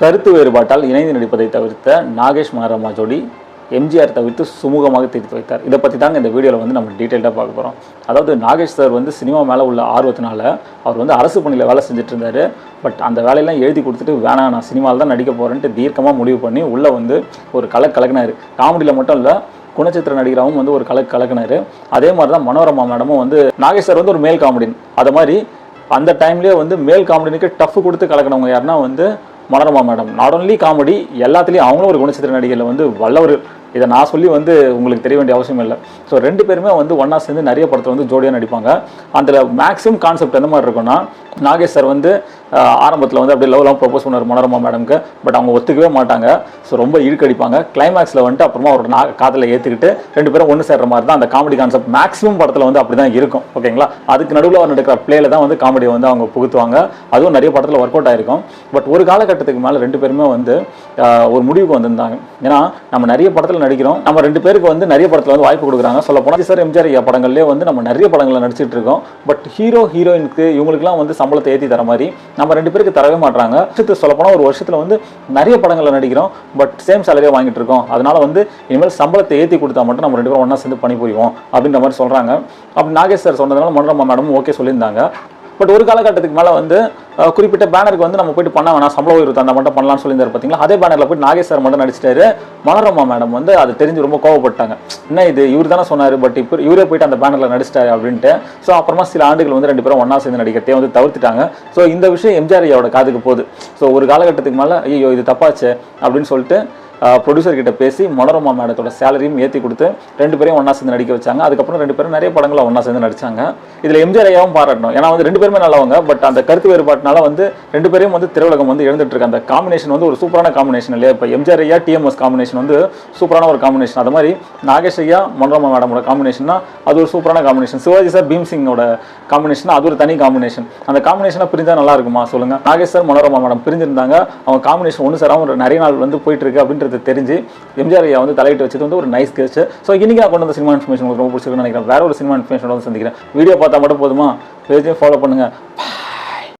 கருத்து வேறுபாட்டால் இணைந்து நடிப்பதை தவிர்த்த நாகேஷ் மகாராமா ஜோடி எம்ஜிஆர் தவிர்த்து சுமூகமாக தீர்த்து வைத்தார். இதை பற்றி தாங்க இந்த வீடியோவில் வந்து நம்ம டீட்டெயிலாக பார்க்க போகிறோம் அதாவது நாகேஷ் சார் வந்து சினிமா மேலே உள்ள ஆர்வத்தினால அவர் வந்து அரசு பணியில் வேலை செஞ்சுட்டு இருந்தார் பட் அந்த வேலையெல்லாம் எழுதி கொடுத்துட்டு வேணாம் நான் சினிமாவில் தான் நடிக்க போகிறேன்ட்டு தீர்க்கமாக முடிவு பண்ணி உள்ளே வந்து ஒரு கலக்கு கலக்கினார். காமெடியில் மட்டும் இல்லை குணச்சித்திர நடிகராகவும் வந்து ஒரு கலக்கு கலக்கினார். அதே மாதிரி தான் மனோரமா மேடமும் வந்து நாகேஷ் சார் வந்து ஒரு மேல் காமெடின் அதை மாதிரி அந்த டைம்லேயே வந்து மேல் காமெடினுக்கு டஃப் கொடுத்து கலக்கினவங்க யாருன்னா வந்து Manorama madam. Not only comedy எல்லாத்துலேயும் அவங்களும் ஒரு குணச்சித்திர நடிகையில் வந்து வல்லவர் இதை நான் சொல்லி வந்து உங்களுக்கு தெரிய வேண்டிய அவசியம் இல்லை. ஸோ ரெண்டு பேருமே வந்து ஒன்றா சேர்ந்து நிறைய படத்தில் வந்து ஜோடியாக நடிப்பாங்க. அதில் மேக்ஸிமம் கான்செப்ட் எந்த மாதிரி இருக்கும்னா நாகேஷ் சார் வந்து ஆரம்பத்தில் வந்து அப்படியே லவ்லாம் ப்ரொபோஸ் பண்ணார் மனோரமா மேடம்க்கு பட் அவங்க ஒத்துக்கவே மாட்டாங்க. ஸோ ரொம்ப இழுக்கடிப்பாங்க கிளைமேக்ஸில் வந்துட்டு அப்புறமா ஒரு நா காதில் ஏற்றுக்கிட்டு ரெண்டு பேரும் ஒன்று சேர்ற மாதிரி தான் அந்த காமெடி கான்செப்ட் மேக்ஸிமம் படத்தில் வந்து அப்படி தான் இருக்கும் ஓகேங்களா அதுக்கு நடுவில் அவர் நடக்கிற பிளேல தான் வந்து காமெடியை வந்து அவங்க புகுத்துவாங்க. அதுவும் நிறைய படத்தில் ஒர்க் அவுட் ஆயிருக்கும். பட் ஒரு காலகட்டத்துக்கு மேலே ரெண்டு பேருமே வந்து ஒரு முடிவுக்கு வந்திருந்தாங்க. ஏன்னா நம்ம நிறைய படத்தில் நடிக்கிறோம். நம்ம ரெண்டு பேருக்கு வந்து நிறைய படத்தில் வந்து வாய்ப்பு கொடுக்குறாங்க. சொல்ல போனால் சார் எம்ஜிஆர் ஐயா படங்கள்லேயே வந்து நம்ம நிறைய படங்களில் நடிச்சிட்டு இருக்கோம். பட் ஹீரோ ஹீரோயினுக்கு இவங்களுக்குலாம் வந்து சம்பளத்தை ஏற்றி தர மாதிரி நம்ம ரெண்டு பேருக்கு தரவே மாட்டாங்க வருஷத்துக்கு சொல்ல போனால் ஒரு வருஷத்தில் வந்து நிறைய படங்களில் நடிக்கிறோம். பட் சேம் சேலரியாக வாங்கிட்டு இருக்கோம். அதனால வந்து இனிமேல் சம்பளத்தை ஏற்றி கொடுத்தா மட்டும் நம்ம ரெண்டு பேரும் ஒன்றா சேர்ந்து பண்ணி புரிவோம் அப்படின்ற மாதிரி சொல்கிறாங்க அப்படி நாகேஷ் சார் சொன்னதுனால மனோரமா மேடமும் ஓகே சொல்லியிருந்தாங்க. பட் ஒரு காலகட்டத்துக்கு மேலே வந்து குறிப்பிட்ட பேனருக்கு வந்து நம்ம போயிட்டு பண்ண வேணாம். சம்பள உயர்வு தந்தா மட்டும் பண்ணலாம்னு சொல்லியிருந்தாரு பார்த்தீங்களா அதே பேனரில் போயிட்டு நாகேஸ்வரர் மட்டும் நடிச்சிட்டாரு. மனோரமா மேடம் வந்து அது தெரிஞ்சு ரொம்ப கோவப்பட்டாங்க. என்ன இது? இவர் தானே சொன்னார் பட் இப்போ இவரே போயிட்டு அந்த பேனரில் நடிச்சிட்டாரு அப்படின்ட்டு. ஸோ அப்புறமா சில ஆண்டுகள் வந்து ரெண்டு பேரும் ஒன்றா சேர்ந்து நடிக்கிறதே வந்து தவிர்த்துட்டாங்க. ஸோ இந்த விஷயம் எம்ஜிஆர் ஐயாவோட காதுக்கு போகுது. ஸோ ஒரு காலகட்டத்துக்கு மேலே ஐயோ இது தப்பாச்சு அப்படின்னு சொல்லிட்டு ப்ரொடியூசர் கிட்ட பேசி மனோரமா மேடத்தோட சேலரியும் ஏற்றி கொடுத்து ரெண்டு பேரையும் ஒன்றா சேர்ந்து நடிக்க வச்சாங்க. அதுக்கப்புறம் ரெண்டு பேரும் நிறைய படங்களை ஒன்றா சேர்ந்து நடிச்சாங்க. இதில் எம்ஜிஆர் ஐயாவும் பாராட்டணும். ஏன்னா வந்து ரெண்டு பேருமே நல்லவங்க பட் அந்த கருத்து வேறுபாட்டினால வந்து ரெண்டு பேரையும் வந்து திரையுலகம் வந்து எழுந்துட்டு இருக்கு. அந்த காம்பினேஷன் வந்து ஒரு சூப்பரான காம்பினேஷன் இல்லையா? இப்போ எம்ஜிஆர் ஐயா டிஎம்எஸ் காம்பினேஷன் வந்து சூப்பரான ஒரு காம்பினேஷன் அது மாதிரி நாகேஷ் ஐயா மனோரமா மேடமோட காம்பினேஷன்னா அது ஒரு சூப்பரான காம்பினேஷன் சிவாஜி சார் பீம் சிங்கோட காம்பினேஷன் அது ஒரு தனி காம்பினேஷன் அந்த காம்பினேஷனாக பிரிஞ்சால் நல்லா இருக்குமா? சொல்லுங்க. நாகேஷ் சார் மனோரமா மேடம் பிரிஞ்சிருந்தாங்க. அவங்க காம்பினேஷன் ஒன்று சார் அவங்க நிறைய நாள் வந்து போயிட்டு இருக்கு அப்படின்றது தெரிஞ்சு எம்ஜிஆர் ஐயா வந்து தலையிட்டு வச்சது வந்து ஒரு நைஸ் கெஸ்ட் ஸோ இன்னைக்கு நான் கொண்டு வந்த சினிமா இன்ஃபர்மேஷன் உங்களுக்கு ரொம்ப பிடிச்சிருக்குன்னு நினைக்கிறேன். வேற ஒரு சினிமா இன்ஃபர்மேஷனோட சந்திக்கிறேன். வீடியோ பார்த்தா மட்டும் போதுமா? பேஜையும் ஃபாலோ பண்ணுங்கள்